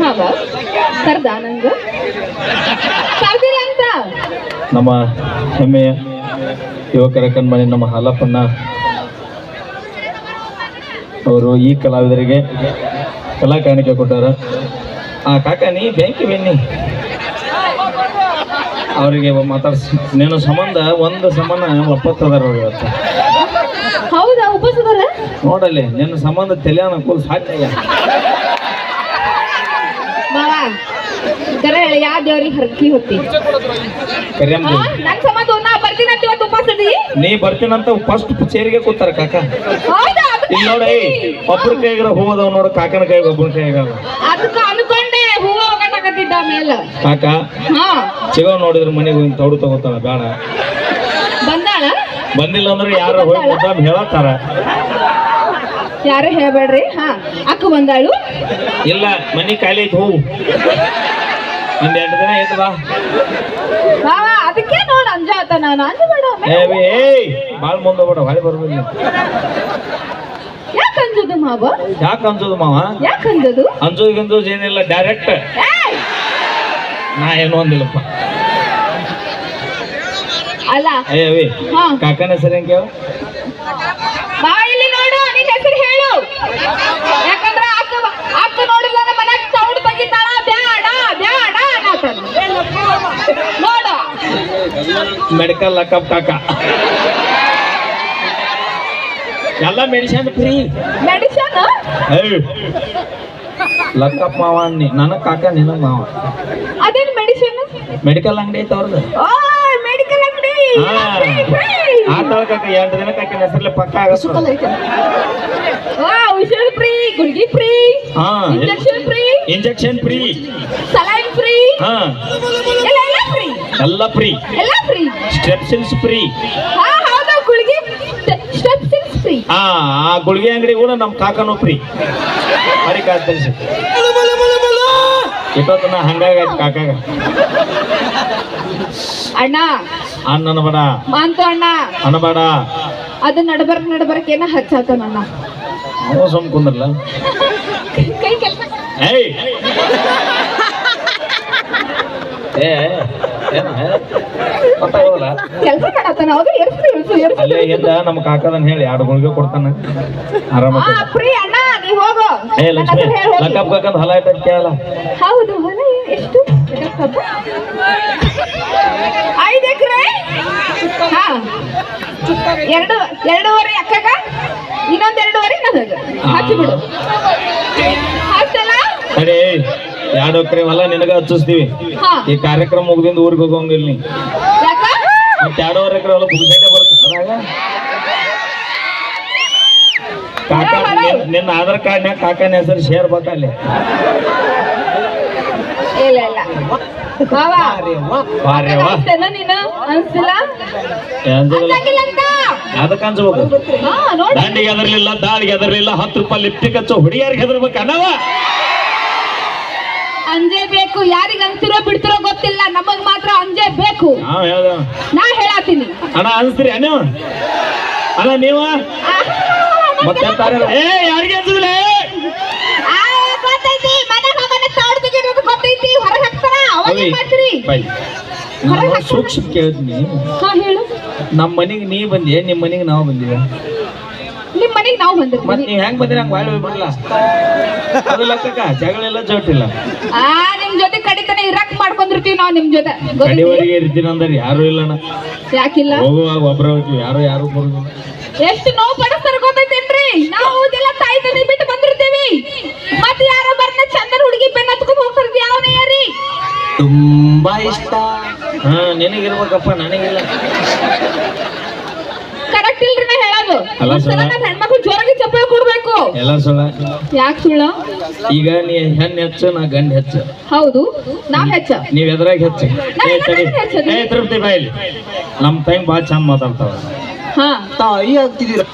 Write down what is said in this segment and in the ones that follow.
ಮಾವ ಕರ್ದ ನಂಗ ಕರ್ದಿಲ್ಲ ಅಂತ ನಮ್ಮ ಹೆಮ್ಮೆಯ ಯುವಕರ ಕಣ್ಮಣಿ ನಮ್ಮ ಹಾಲಪ್ಪಣ್ಣ ಅವರು ಈ ಕಲಾವಿದರಿಗೆ ಕಲಾ ಕಾಣಿಕೆ ಕೊಟ್ಟಾರ. ಆ ಕಾಕ ನೀ ಬೆಂಕಿ ಬನ್ನಿ. ಅವರಿಗೆ ಮಾತಾಡ್ಸ. ನೀನು ಸಂಬಂಧ ಒಂದು ಸಂಬಂಧ ಒಪ್ಪತ್ತದಾರ ಅವ್ರು ಇವತ್ತು. ಹೌದಾ ಉಪಸದರ ನೋಡಲ್ಲಿ ನಿನ್ನ ಸಂಬಂಧ ತಲೆಯನ್ನ ಕೂಲ್ ಸಾಕಾಗ ಮಾವ ಕರೆ ಹೇಳಿ ಯಾವ ದೇವ್ರಿಗೆ ಹರಕಿ ಹೊತ್ತಿ? ಕರಿಯಮ್ಮ ಆ, ನನ್ ಸಂಬಂಧ ನಾ ಬರ್ತೀನಂತ ಇವತ್ತು ಉಪವಾಸ ನೀ ಬರ್ತೀನಂತ ಫಸ್ಟ್ ಚೇರಿಗೆ ಕೂತಾರ ಕಾಕ. ಹೌದಾ? ಅದಕ್ಕೆ ಇಲ್ಲಿ ನೋಡಿ ಒಬ್ರ ಕೈಗಾರ ಹೂವದವ್ ನೋಡು ಕಾಕನ ಕೈಗೆ ಒಬ್ಬನ ಕೈಗಾರ ಅದಕ್ಕ ಅನ್ಕೊಂಡೆ ಹೂವ ಹೋಗಟಾಕತ್ತಿದ್ದ ಮೇಲೆ ಕಾಕ ಹಾ. ಸಿಗೋ ನೋಡಿದ್ರ ಮನೆಗೆ ಹೋಗಿ ತೌಡು ತಗೋತಾಳ ಬೇಡ. ಬಂದಾಳ? ಬಂದಿಲ್ಲ ಅಂದ್ರೆ ಯಾರ ಹೋಗಿ ಮುದ್ದಾಮ್ ಹೇಳತ್ತಾರ. ಯಾರು ಹೇಳ್ಬೇಡ್ರಿ? ಹಾ. ಅಕ್ಕ ಬಂದಾಳು? ಇಲ್ಲ ಮನಿ ಖಾಲಿ ಐತಿ ಹೋಗು. ಒಂದ್ ಎರಡು ದಿನ ಆಯ್ತು ಬಾ. ಮಾವ ಅದಕ್ಕೆ ನೋಡ್ ಅಂಜಾತ ನಾನು. ಅಂಜಬೇಡ ಏ ಬೇ, ಏಯ್ ಬಾಳ್ ಮುಂದೆ ಬೇಡ ಹೊಳೆ ಬರ್ಬೋದು ಯಾಕೆ ಅಂಜೋದು ಮಾವ? ಯಾಕೆ ಅನ್ಸೋದು ಮಾವ? ಯಾಕೆ ಅಂಜೋದು? ಅನ್ಸೋದು ಗಂಜೋದು ಏನಿಲ್ಲ ಡೈರೆಕ್ಟ್! ನಾ ಏನು ಅಂದಿಲ್ಲಪ್ಪ. ಅಲ್ಲ ಹಾ. ಕಾಕನ ಹೆಸರು ಹೆಂಗೆ ಮಾವ ಇಲ್ಲಿ ನೋಡು ನಿನ್ನ ಹೆಸರು ಹೇಳು ಯಾಕಂದ್ರ ಅಕ್ಕ ಅಕ್ಕ ನೋಡಿಲ್ಲ ಮನ್ಯಾಗ ಸೌಂಡ್ ತೆಗಿತಾಳ ಬ್ಯಾಡ ಬ್ಯಾಡ ಅನ್ನತಾನ ನೋಡು ಮೆಡಿಕಲ್ ಲಕ್ಕಪ್ ಕಾಕ. ಎಲ್ಲ ಮೆಡಿಸಿನ್ ಫ್ರೀ ಮೆಡಿಸನ್ ಲಕ್ಕಪ್ ಮಾವ ಅನ್ನಿ. ನನ್ನ ಕಾಕ ನಿನ್ನ ಮಾವ. ಅದೇನ್ ಮೆಡಿಸನ್ ಮೆಡಿಕಲ್ ಅಂಗಡಿ ಐತೆ ಅವ್ರದ್ದು ಓ ಮೆಡಿಕಲ್ ಅಂಗಡಿ. ಹಾ. ಆ ಕಾಕ ಎರಡು ದಿನ ಕಾಕಿನ ಹೆಸರಲ್ಲಿ ಪಕ್ಕ ಆಗಸು ಓ ಔಷಧ ಫ್ರೀ ಗುಳಿಗೆ ಫ್ರೀ ಹಾ. Injection free injection free saline free ಹಾ. ಎಲ್ಲ ಫ್ರೀ. ಎಲ್ಲ free? Step free Strepsils free. ಹಾ ಹೌದು ಗುಳಿಗೆ. ಫ್ರೀ. ಹಾ ಆ ಗುಳಿಗೆ ಅಂಗಡಿ ಕೂಡ ನಮ್ಮ ಕಾಕನೂ ಫ್ರೀ. ಬರೀ ಕಾಸು ತಿಳಿಸಿ ಇಟ್ಟೊತ್ತನ ಹಂಗಾಗೈತಿ ಕಾಕಾಗ. ಅಣ್ಣ. ಅಣ್ಣನ ಬೇಡ. ಮಾಂತು ಅಣ್ಣ. ಅನ್ನಬೇಡ ಅದು ನಡಬರ್ಕ್ ನಡಬರ್ಕ್ ಏನ ಹಚ್ಚಾತನ ಅಣ್ಣ. ಅವ ಸುಮ್ ಕುಂದ್ರಲ್ಲ. ಕೈ ಕೆಲಸ. ಏಯ್. ಏ ಕೆಲಸ ಮಾಡತ್ತಾನ ಹೌದು ಎರ್ಸು ಎರ್ಸು ಎರ್ಸು ಅಲ್ಲೇ ಎಲ್ಲ ನಮ್ಮ ಕಾಕದನ್ ಹೇಳಿ ಎರಡು ಗುಳಿಗೆ ಕೊಡ್ತಾನ. ಆರಾಮ ಫ್ರೀ ಅಣ್ಣ ನೀ ಹೋಗು. ಏ ಲಕ್ಷ್ಮಿ ಹತ್ರ ಹೇಳ್ ಹೋಗಿ. ಲಕ್ಕಪ್ ಕಾಕಂದ್ ಹೊಲ ಇಟ್ಟ ಕೇಳಲ್ಲ. ಹೌದು ಹೊಲ ಎಷ್ಟು? ಐದು ಎಕರೆ? ಹಾ. ಎರಡು ಎರಡೂವರೆ ಅಕ್ಕಗ ಇನ್ನೊಂದ್ ಎರಡೂವರೆ ನನಗ ಹಚ್ಚಿ ಬಿಡು. ಎರಡು ಎಕರೆ ಹೊಲ ನಿನಗ ಹಚ್ಚಿಸ್ತೀವಿ. ಈ ಕಾರ್ಯಕ್ರಮ ಮುಗ್ದಿಂದ ಊರಿಗೆ ಹೋಗಂಗಿಲ್ಲ ನೀ. ಮತ್ತೆ ಎರಡೂವರೆ ಎಕರೆ ಹೊಲ ಪುಗ್ಸೈಟೆ ಬರುತ್ತೆ. ಅದಾಗ ಕಾಕ ನಿನ್ನ ಆಧಾರ್ ಕಾರ್ಡ್ನ್ಯಾಗ ಕಾಕನ ಹೆಸರು ಶೇರ್ ಬೇಕಲ್ಲಿ ಅದಕ್ಕೆ ಅನ್ಸ್ಬೇಕು ದಾಂಡಿಗೆ ಹೆದರ್ಲಿಲ್ಲ ದಾಳಿಗೆ ಎದರ್ಲಿಲ್ಲ ಹತ್ತು ರೂಪಾಯಿ ಲಿಪ್ಟಿಕ್ ಹಚ್ಚು ಹುಡುಗಿಯರಿಗೆ ಹೆದರ್ಬೇಕು ಅನ್ನವ? ಅಂಜೇ ಬೇಕು ಯಾರಿಗ ಅಂತಿರೋ ಬಿಡ್ತಿರೋ ಗೊತ್ತಿಲ್ಲ ನಮಗ್ ಮಾತ್ರ ಅಂಜೆ ಬೇಕು. ನಾವ್ ಹೇಳ್ದ ನಾ ಹೇಳಾತೀನಿ ಅಣ್ಣ ಅನ್ಸ್ತೀರಿ ನೀವು? ಅಣ್ಣ ನೀವ? ಮತ್ತೆ ಅಂತಾರೆ, ಏ ಯಾರಿಗೆ ಅನ್ಸಿದಿಲ್ಲ ಗೊತ್ತೈತಿ ಮನೆಗ್ ಹೋಗೋಣ ತೌಡ್ ತೆಗಿಯೋದು ಗೊತ್ತೈತಿ ಹೊರಗ್ ಹಾಕ್ತಾರ ಅವಾಗ ಏನ್ ಮಾಡ್ತೀರಿ? ಹೊರಗ್ ಹಾಕ್ತಾರ? ಸೂಕ್ಷ್ಮ ಕೇಳ್ತೀನಿ ಹಾ ಹೇಳು. ನಮ್ಮ ಮನೆಗೆ ನೀ ಬಂದಿ ನಿಮ್ಮ ಮನೆಗೆ ನಾವು ಬಂದಿವಿ ನಾವು ಮತ್ ಬಂದಿರ್ತೀವಿ ನೀವ್ ಹೆಂಗ್ ಬಂದಿರ? ಹಂಗ್ ಬಾಯ್ ಬಿಡಲ್ಲ ಅದು ಲೆಕ್ಕಕ್ಕ ಜಗಳಿಲ್ಲ ಜೋಟಿಲ್ಲ. ಆ ನಿಮ್ ಜೊತೆ ಕಡಿತನ ಇರಕ್ ಮಾಡ್ಕೊಂಡಿರ್ತೀವಿ ನಾವು ನಿಮ್ ಜೊತೆ. ಗೊತ್ತೈತಿ ಕಡಿವರೆಗೆ ಇರ್ತೀನಿ ಅಂದ್ರೆ ಯಾರು ಇಲ್ಲಣ್ಣ. ಯಾಕಿಲ್ಲ? ಹೋಗುವಾಗ ಒಬ್ರ ಹೋಗ್ತೀವಿ ಯಾರು ಯಾರು ಬರೋದಿಲ್ಲ. ಎಷ್ಟು ನೋವು ಪಡಿಸ್ತಾರ ಗೊತ್ತೈತೇನ್ರಿ? ನಾವು ಹೋದಿಲ್ಲ ತಾಯಿ ತಂದೆ ಬಿಟ್ಟು ಬಂದಿರ್ತೀವಿ. ಮತ್ತೆ ಯಾರೋ ಬರ್ನ ಚಂದನ ಹುಡುಗಿ ಬೆನ್ನ ಹತ್ಕೊಂಡ್ ಹೋಗ್ತಾರ ಯಾವನೇ ಯಾರಿ? ತುಂಬಾ ಇಷ್ಟ. ಹಾ ನಿನಗಿರ್ಬೇಕಪ್ಪ ನನಗಿಲ್ಲ ಕರೆಕ್ಟ್ ಇಲ್ರಿ ನಾ ಹೇಳೋದು ಅಲ್ಲ ಒಂದ್ಸಲ ಸರ. ನಾನ್ ಹೆಣ್ಮಕ್ಳು ಜೋರಾಗಿ ಚಪ್ಪಲಿ ಕೊಡ್ಬೇಕು. ಎಲ್ಲ ಸೊಳ್ಳೆ. ಯಾಕೆ ಸುಳ್ಳ? ಈಗ ನೀ ಹೆಣ್ ಹೆಚ್ಚು ನಾ ಗಂಡ ಹೆಚ್ಚು. ಹೌದು. ನಾವ್ ಹೆಚ್ಚ. ನೀವ್ ಎದ್ರಾಗ ಹೆಚ್ಚು. ಏ ತಡಿ. ಏ ತೃಪ್ತಿ ಬಾಯಿಲಿ ನಮ್ ತಂಗ್ ಭಾಳ ಚಂದ ಮಾತಾಡ್ತಾವ ಹಾ. ತಾಯಿ ಆಗ್ತಿದ್ದೀರ?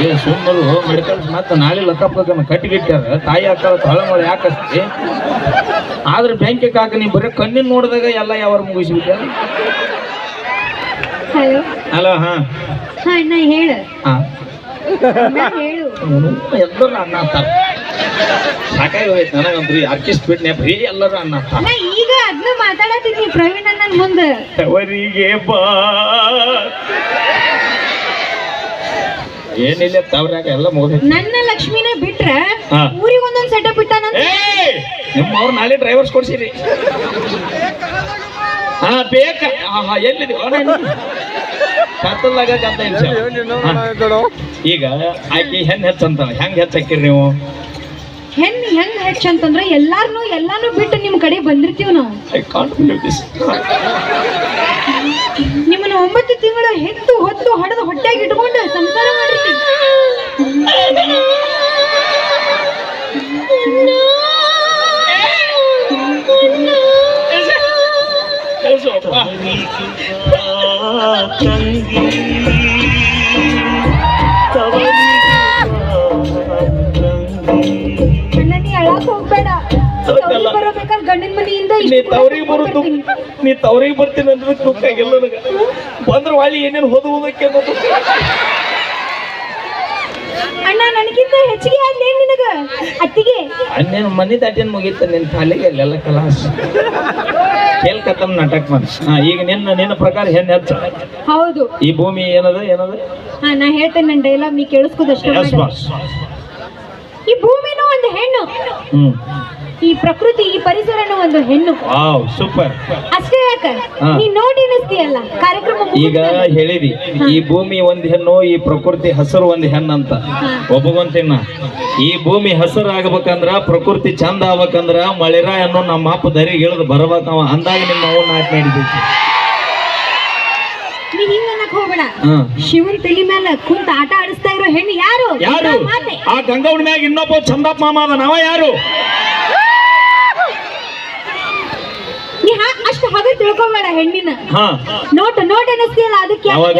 ಏ ಸುಮ್ಮರು ಮೆಡಿಕಲ್ ಮತ್ತೆ ನಾಳೆ ಲಕ್ಕಪ್ಪನ ಕಟ್ಟಿಗಿಟ್ಟಾರ ತಾಯಿ ಹಾಕಳ ತೊಳಮಳ ಯಾಕಸ್ತಿ ಆದ್ರೆ ಬ್ಯಾಂಕಿಗೆ ಹಾಕ ನೀ ಬರೀ ಕಣ್ಣಿನ ನೋಡಿದಾಗ ಎಲ್ಲ ಯಾವ ಮುಗಿಸ್ಬಿಟ್ಟ ಹಲೋ ಅಲ್ಲ ಹಾ. ಹಾ ಅಣ್ಣ ಹೇಳು. ಹಾ. ಅಣ್ಣ ಹೇಳು. ಎಲ್ಲರೂ ಅನ್ನ ಅಂತಾರ. ಸಾಕಾಗಿ ಹೋಯ್ತು ನನಗಂತ್ರು. ಆರ್ಕೆಸ್ಟ್ ಬಿಟ್ನೆ ಬರೀ ಎಲ್ಲರೂ ಅನ್ನ ಅಣ್ಣ ಈಗ ಅದ್ನ ಮಾತಾಡತೀನಿ ಪ್ರವೀಣ್ ಅಣ್ಣನ್ ಮುಂದ. ತವರಿಗೆ ಬಾ. ಏನಿಲ್ಲ ತವರಾಗ ಎಲ್ಲ ಮುಗಿದ ನನ್ನ ಲಕ್ಷ್ಮಿನ ಬಿಟ್ರೆ ಹಾ. ಊರಿಗೆ ಒಂದೊಂದ್ ಸೆಟಪ್ ಇಟ್ಟಾನ ನಿಮ್ಮವ್ರು ನಾಳೆ ಡ್ರೈವರ್ಸ್ ಕೊಡ್ಸಿರಿ. ಹಾ ಬೇಕ? ಆಹಾ ಎಲ್ಲಿದೆ? ಈಗ ಆಕಿ ಹೆಣ್ ಹೆಚ್ಚಂತ ಹೆಂಗ್ ಹೆಚ್ಚಾಕಿರಿ ನೀವು? ಹೆಣ್ ಹೆಂಗ್ ಹೆಚ್ಚ ಅಂತಂದ್ರೆ ಎಲ್ಲಾರ್ನು ಎಲ್ಲಾನು ಬಿಟ್ಟು ನಿಮ್ ಕಡೆ ಬಂದಿರ್ತೀವಿ ನಾವು. ನಿಮ್ಮನ್ನ ಒಂಬತ್ತು ತಿಂಗಳ ಹೆತ್ತು ಹೊತ್ತು ಹೊಡೆದು ಹೊಟ್ಟೆಗೆ ಇಟ್ಕೊಂಡು ಸಂಸಾರ ಮಾಡಿರ್ತೀವಿ. ನೀ. ತವ್ರಿಗೆ ಬರಬೇಕಾದ್ರೆ ಗಂಡನ ಮನೆಯಿಂದ ನೀ ತವ್ರಿಗೆ ಬರ್ತೀನಿ ಅಂದ್ರೆ ದುಃಖ ಆಗಿಲ್ಲ ನನಗ. ಬಂದ್ರ ವಾಳಿ ಏನೇನು ಹೋದ ಹೋದಕ್ಕೆ ಅನ್ನೋದು. ಅಣ್ಣ ನನಗಿಂತ ಹೆಚ್ಚಿಗೆ ಆಗ್ಲಿ ನಿನಗೆ? ಅತ್ತಿಗೆ. ಅನ್ನೇನು ಮನೆ ದಾಟಿನ ಮುಗೀತ ನಿನ್ನ ಕಾಲಿಗೆ ಅಲ್ಲೆಲ್ಲ ಕಲಾಸ್. ಕೇಲ್ ಕತ್ತಮ್ ನಾಟಕ ಮಾಡಿ ಹಾ ಈಗ ನಿನ್ನ ನಿನ್ನ ಪ್ರಕಾರ ಹೆಣ್ಣು ಹೆಚ್ಚ. ಹೌದು. ಈ ಭೂಮಿ ಏನದ ಏನದ? ಹಾ ನಾ ಹೇಳ್ತೇನೆ ನನ್ನ ಡೈಲಾಗ್ ನೀ ಕೇಳಿಸ್ಕೋದಷ್ಟೇ ಎಸ್ ಬಾಸ್ ಈ ಭೂಮಿನೂ ಒಂದು ಹೆಣ್ಣು. ಹ್ಮ್. ಈ ಪ್ರಕೃತಿ ಈ ಪರಿಸರನು ಒಂದು ಹೆಣ್ಣು. ವಾವ್ ಸೂಪರ್ ಅಷ್ಟೇ ಯಾಕ. ನೀ ನೋಡಿ ಅನಿಸ್ತೀಯಲ್ಲ ಕಾರ್ಯಕ್ರಮ ಈಗ. ಹೇಳಿದಿ ಈ ಭೂಮಿ ಒಂದು ಹೆಣ್ಣು ಈ ಪ್ರಕೃತಿ ಹಸಿರು ಒಂದ್ ಹೆಣ್ಣಂತ. ಒಬ್ಬಗೊಂತಿನ ಈ ಭೂಮಿ ಹಸಿರು ಆಗ್ಬೇಕಂದ್ರ ಪ್ರಕೃತಿ ಚಂದ ಆಗ್ಬೇಕಂದ್ರ ಅನ್ನೋ ನಮ್ಮ ಅಪ್ಪ ದರಿಗೆ ಇಳಿದು ಬರ್ಬೇಕವ ಅಂದಾಗ ನಿಮ್ಮ ಅವ್ವ ನಾಟ್ ನಡಿದೈತಿ ನೀ ಹಿಂಗ ಅನ್ನಕ್ ಹೋಗ್ಬೇಡ. ಹ್ಮ್ ಶಿವನ್ ತಲಿ ಮೇಲೆ ಕುಂತ ಆಟ ಆಡಿಸ್ತಾ ಇರೋ ಹೆಣ್ಣು ಯಾರು? ಯಾರು? ಆ ಗಂಗವನ ಮ್ಯಾಗ ಇನ್ನೊಬ್ಬ ಚಂದಪ್ಪ ಮಾಮ ಅದ. ನಾವ ಯಾರು? ಹಾ ಅಷ್ಟು ತಿಳ್ಕೊಬೇಡ ಹೆಣ್ಣಿನ. ಹಾ. ನೋಟ್ ನೋಟ್ ಅನಿಸ್ತೀಯಲ್ಲ ಅದಕ್ಕೆ ಯಾವಾಗ?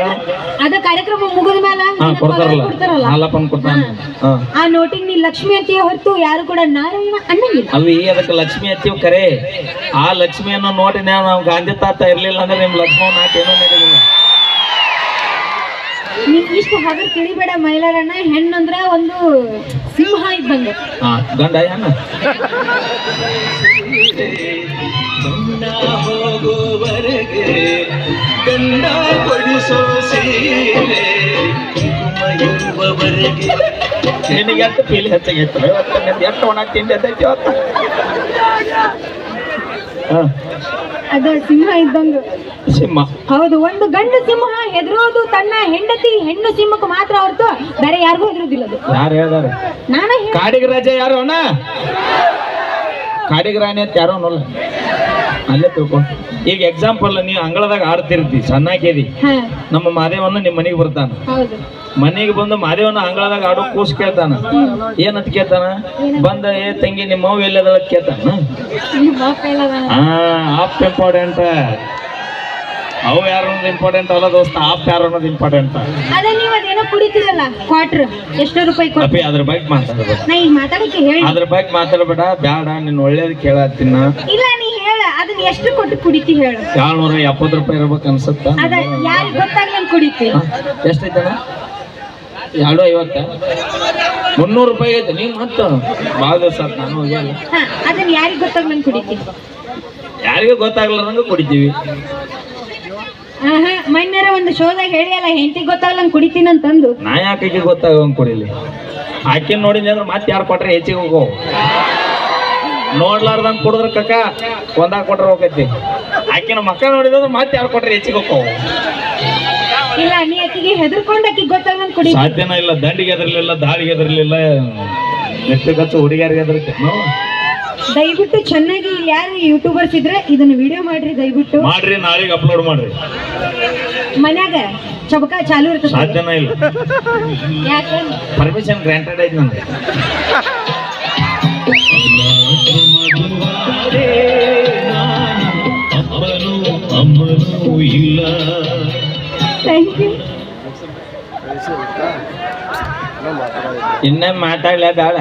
ಅದ ಕಾರ್ಯಕ್ರಮ ಮುಗಿದ ಮೇಲೆ ಹಾ ನಿನ್ನ ಪಗಾರ ಕೊಡ್ತಾರಲ್ಲ. ಕೊಡ್ತಾರಲ್ಲ. ಹಾಲಪ್ಪನ್ ಕೊಡ್ತಾನ. ಹಾ. ಆ ನೋಟಿಗೆ ನೀ ಲಕ್ಷ್ಮಿ ಅತ್ತಿಯ ಹೊರತು ಯಾರು ಕೂಡ ನಾರಾಯಣ ಅನ್ನಂಗಿಲ್ಲ. ಅವಿ ಅದಕ್ಕೆ ಲಕ್ಷ್ಮಿ ಹತ್ತಿವ್ ಕರೆ. ಆ ಲಕ್ಷ್ಮಿಯನ್ನು ನೋಡಿ ನಾವು ಗಾಂಧಿ ತಾತ ಇರ್ಲಿಲ್ಲ ಅಂದ್ರೆ ನಿಮ್ ಲಕ್ಷ್ಮಣ ನಾಟೇನೂ ನಡೆದಿಲ್ಲ ಇಷ್ಟು ಹಗರ್ ತಿಳಿಬೇಡ ಮೈಲಾರಣ್ಣ. ಹೆಣ್ಣಂದ್ರ ಒಂದು ಸಿಂಹ ಇದ್ದಂಗ. ಹಾ ಗಂಡ ಏನ ಹೋಗುವರೆಗೆ ಗಂಡ ಕೊಡಿಸೋ ಸೀರೆ ಕುಂಕುಮ ಇರುವವರೆಗೆ. ನಿನಗೆ ಎಷ್ಟು ಪೀಲಿ ಹೆಚ್ಚಾಗಿತ್ತು ಎಷ್ಟು ಒಣ ತಿಂಡಿ ಅದೈತಿ ಇವತ್ತು? ಹಾ ಅದ ಸಿಂಹ ಇದ್ದಂಗ. ಸಿಂಹ. ಹೌದು ಒಂದು ಗಂಡು ಸಿಂಹ ಹೆದರೋದು ತನ್ನ ಹೆಂಡತಿ ಹೆಣ್ಣು ಸಿಂಹಕ್ಕೆ ಮಾತ್ರ ಹೊರತು ಬೇರೆ ಯಾರಿಗೂ ಹೆದರೋದಿಲ್ಲ ಅದು. ಯಾರು ಹೇಳ್ದಾರ? ನಾನೇ ಕಾಡಿಗ ಕಾಡಿಗೆ ರಾಜ ಯಾರು ಅಣ್ಣ? ಕಾಡಿಗೆ ರಾಣಿ ಅಂತ ಯಾರೋ ಅನ್ನೋಲ್ಲ. ಅಲ್ಲೇ ತಿಳ್ಕೊ. ಈಗ ಎಕ್ಸಾಂಪಲ್ ನೀವು ಅಂಗಳದಾಗ ಆಡ್ತಿರ್ತಿ ಸಣ್ಣಾಕೇದಿ ನಮ್ಮ ಮಾದೇವನ್ನ ನಿಮ್ಮ ಮನೆಗೆ ಬರ್ತಾನ. ಮನೆಗೆ ಬಂದು ಮಾದೇವನ ಅಂಗಳದಾಗ ಆಡೋ ಕೂಸ್ ಕೇಳ್ತಾನ. ಏನಂತ ಕೇಳ್ತಾನ? ಬಂದ ಏ ತಂಗಿ ನಿಮ್ಮ ಅವ್ವ ಎಲ್ಲದ ಕೇಳ್ತಾನ? ಆಪ್ ಇಂಪಾರ್ಟೆಂಟ್ ಅವು ಯಾರು ಅನ್ನೋದು ಇಂಪಾರ್ಟೆಂಟ್ ಅಲ್ಲ ದೋಸ್ತ ಆಪ್ ಯಾರು ಅನ್ನೋದು ಇಂಪಾರ್ಟೆಂಟ್ ಅದ ನೀವು ಅದೇನೋ ಕುಡಿತೀರಲ್ಲ ಕ್ವಾಟ್ರ್ ಎಷ್ಟೋ ರೂಪಾಯಿ ಕೊಟ್ಟು ಅದ್ರ ಬಗ್ಗೆ ಮಾತಾಡ್ಬೇಡ. ನಾ ಈಗ ಮಾತಾಡಕ್ಕೆ ಹೇಳಿ. ಅದ್ರ ಬಗ್ಗೆ ಮಾತಾಡ್ಬೇಡ ಬ್ಯಾಡ ನಿನ್ ಒಳ್ಳೇದು ಕೇಳತ್ತಿನ. ಇಲ್ಲ ನೀ ಅದನ್ನ ಎಷ್ಟು ಕೊಟ್ಟು ಕುಡಿತಿ ಹೇಳು? ಏಳ್ನೂರ ಎಪ್ಪತ್ತು ರೂಪಾಯಿ ಇರ್ಬೇಕು ಅನ್ಸುತ್ತ? ಅದ ಯಾರಿಗೆ ಗೊತ್ತಾಗ್ಲಂಗ್ ಕುಡಿತಿ. ಎಷ್ಟೈತಣ್ಣ? ಎರಡು ಐವತ್ತ? ಮುನ್ನೂರು ರೂಪಾಯಿ ಐತೆ ನೀವು ಮತ್ತು ಭಾಳ ದಿವಸ ಆತ್ ನಾನು ಹೋಗಿಲ್ಲ ಹಾ ಅದನ್ನ ಯಾರಿಗೆ ಗೊತ್ತಾಗ್ಲಂಗ್ ಕುಡಿತಿ? ಯಾರಿಗೂ ಗೊತ್ತಾಗ್ಲಾರಂಗ ಕುಡಿತೀವಿ. ಆಹಾ ಮೊನ್ನೆರ ಒಂದು ಶೋದಾಗ ಹೇಳಿಯಲ್ಲ ಹೆಂಡತಿ ಗೊತ್ತಾಗ್ಲಂಗ್ ಕುಡಿತೀನಂತಂದು ನಾ ಯಾಕೆ ಈಕಿಗೆ ಗೊತ್ತಾಗಂಗ್ ಕುಡಿಲಿ? ಆಕಿನ ನೋಡಿದ್ನಿ ಅಂದ್ರೆ ಮತ್ತೆ ಯಾರು ಕೊಟ್ರೆ ಹೆಚ್ಚಿಗೆ ಹೋಗೋ. ನೋಡ್ಲಾರ್ದಂಗ್ ಕುಡಿದ್ರ ಕಕ್ಕ ಒಂದಾಗ ಕೊಟ್ರ ಹೋಗೈತಿ. ಆಕಿನ ಮಕ್ಕ ನೋಡಿದ್ರೆ ಮತ್ತೆ ಯಾರು ಕೊಟ್ರೆ ಹೆಚ್ಚಿಗೆ ಹೋಗ್ತಾವ. ಇಲ್ಲ ನೀ ಆಕಿಗೆ ಹೆದರ್ಕೊಂಡ್ ಆಕಿಗೆ ಕುಡಿ. ಸಾಧ್ಯನ ಇಲ್ಲ ದಂಡಿಗೆ ಎದರ್ಲಿಲ್ಲ ದಾಳಿಗೆ ಎದರ್ಲಿಲ್ಲ ನೆಟ್ಟು ಕಚ್ಚು ಹುಡುಗಿಯರಿಗೆ ಎದರ್ತೆ ದಯವಿಟ್ಟು ಚೆನ್ನಾಗಿ ಇಲ್ಲಿ ಯಾರು ಯೂಟ್ಯೂಬರ್ಸ್ ಇದ್ರೆ ಇದನ್ನ ವಿಡಿಯೋ ಮಾಡ್ರಿ ದಯವಿಟ್ಟು. ಮಾಡ್ರಿ ನಾಳೆಗೆ ಅಪ್ಲೋಡ್ ಮಾಡ್ರಿ. ಮನ್ಯಾಗ ಚಬಕ ಚಾಲು ಇರ್ತದೆ. ಸಾಧ್ಯನ ಇಲ್ಲ. ಯಾಕೆ? ಪರ್ಮಿಷನ್ ಗ್ರಾಂಟೆಡ್ ಐತಿ ನನಗೆ ಇಲ್ಲ. ಇನ್ನೇ ಮಾತಾಡ್ಲ ಬೇಡ.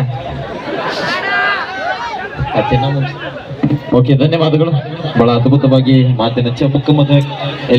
ಓಕೆ ಧನ್ಯವಾದಗಳು. ಬಹಳ ಅದ್ಭುತವಾಗಿ ಮಾತಿನ ಚಮಕ ಮತ